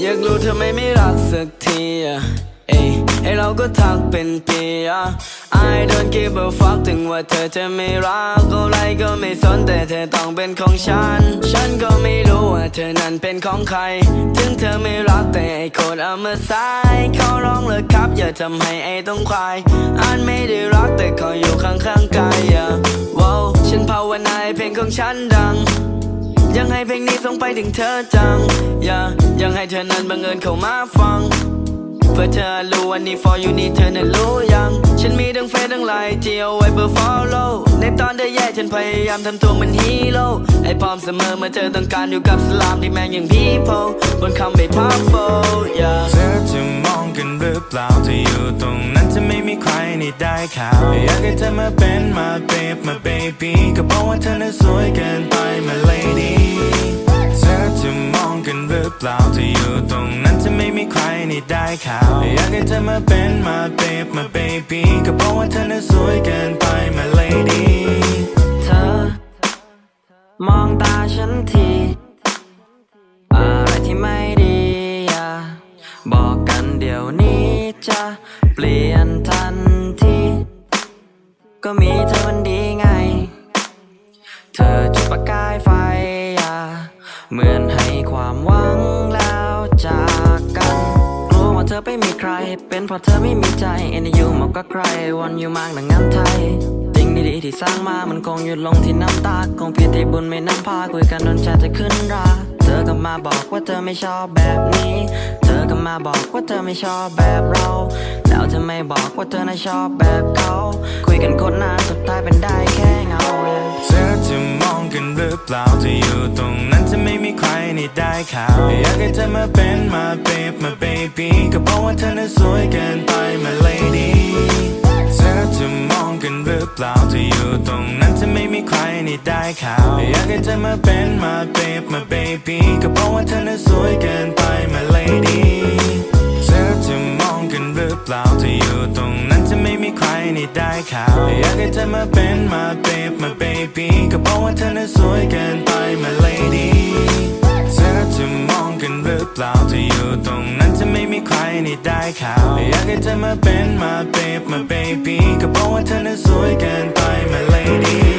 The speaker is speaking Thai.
อยากรู้ทำไมไม่รักสักทีอะเอ้ยให้เราก็ทักเป็นปีอะ I don't give a fuck ถึงว่าเธอจะไม่รักอะไรก็ไม่สนแต่เธอต้องเป็นของฉัน ฉันก็ไม่รู้ว่าเธอนั้นเป็นของใคร ถึงเธอไม่รักแต่ไอ้คนเอามาใส่ขอร้องเลยครับอย่าทำให้ไอ้ต้องควายอันไม่ได้รักแต่ขออยู่ข้างๆกายอะว้าวฉันภาวนาให้เพลงของฉันดัง ยังให้เพลงนี้ส่งไปถึงเธอจัง อย่ายังให้เธอนั้นบังเอิญเข้ามาฟัง เพื่อเธอรู้วันนี้ for you นี่เธอนั้นรู้ยัง ฉันมีทั้งเฟซทั้งไลน์ที่เอาไว้เพื่อ follow ในตอนเธอแย่ฉันพยายามทำตัวเหมันฮีโร่ไอ้พร้อมเสมอเมื่อเธอต้องการอยู่กับสลามที่แม่งอย่างพี่โพบนคำไม่พักโฟ yeah เธอจะมองกันหรือเปล่าถ้าอยู่ตรงนั้นจะไม่มีใครนี่ได้ข่าวอยากให้เธอมาเป็นมาเบบมาเบบี้ก็บอกว่าเธอน่ะสวยเกินไป รือเปล่าถ้าอยู่ตรงนั้นจะไม่มีใครนี่ได้ข่าวอยากให้เธอมาเป็นมาเบบมาเบบี้ก็บอกว่าเธอน่ะสวยเกินไปมา lady เธอ มองตาฉันทีอะไรที่ไม่ดีอย่าบอกกันเดี๋ยวนี้จะเปลี่ยนทันทีก็มีเธอมันดีไง เธอจุดประกายไฟอย่าเหมือนให้ ความหวังแล้วจากกันรู้ว่าเธอไม่มีใคร เป็นเพราะเธอไม่มีใจเอ็นยูมากกว่าใครวันอยู่มากดังงานไทยสิ่งดีๆที่สร้างมามันคงหยุดลงที่น้ำตา คงเพียงที่บุญไม่นำพาคุยกันจนชาจะขึ้นรา เธอก็มาบอกว่าเธอไม่ชอบแบบนี้ เธอก็มาบอกว่าเธอไม่ชอบแบบเรา แล้วเธอไม่บอกว่าเธอน่ะชอบแบบเขา คุยกันโคตรนานสุดท้ายเป็นได้แค่เงาเธอจะมอง ได้ข่าว อยากให้เธอมาเป็นมาเบบมาเบบี้ก็บอกว่าเธอน่ะสวยเกินไปมา lady เธอจะมองกันหรือเปล่าถ้าอยู่ตรงนั้นจะไม่มีใครนี่ได้ข่าว อยากให้เธอมาเป็นมาเบบมาเบบี้ก็บอกว่าเธอน่ะสวยเกินไปมา lady เธอจะมองกันหรือเปล่าถ้าอยู่ตรงนั้นจะไม่มีใครนี่ได้ข่าว อยากให้เธอมาเป็นมาเบบมาเบบี้ก็บอกว่าเธอน่ะสวยเกินไปมา lady เธ เปล่าจะอยู่ตรงนั้นจะไม่มีใครนี่ได้ข่าวอยากให้เธอมาเป็นมาเบบมาเบบี้ก็บอกว่าเธอน่ะสวยเกินไปมา lady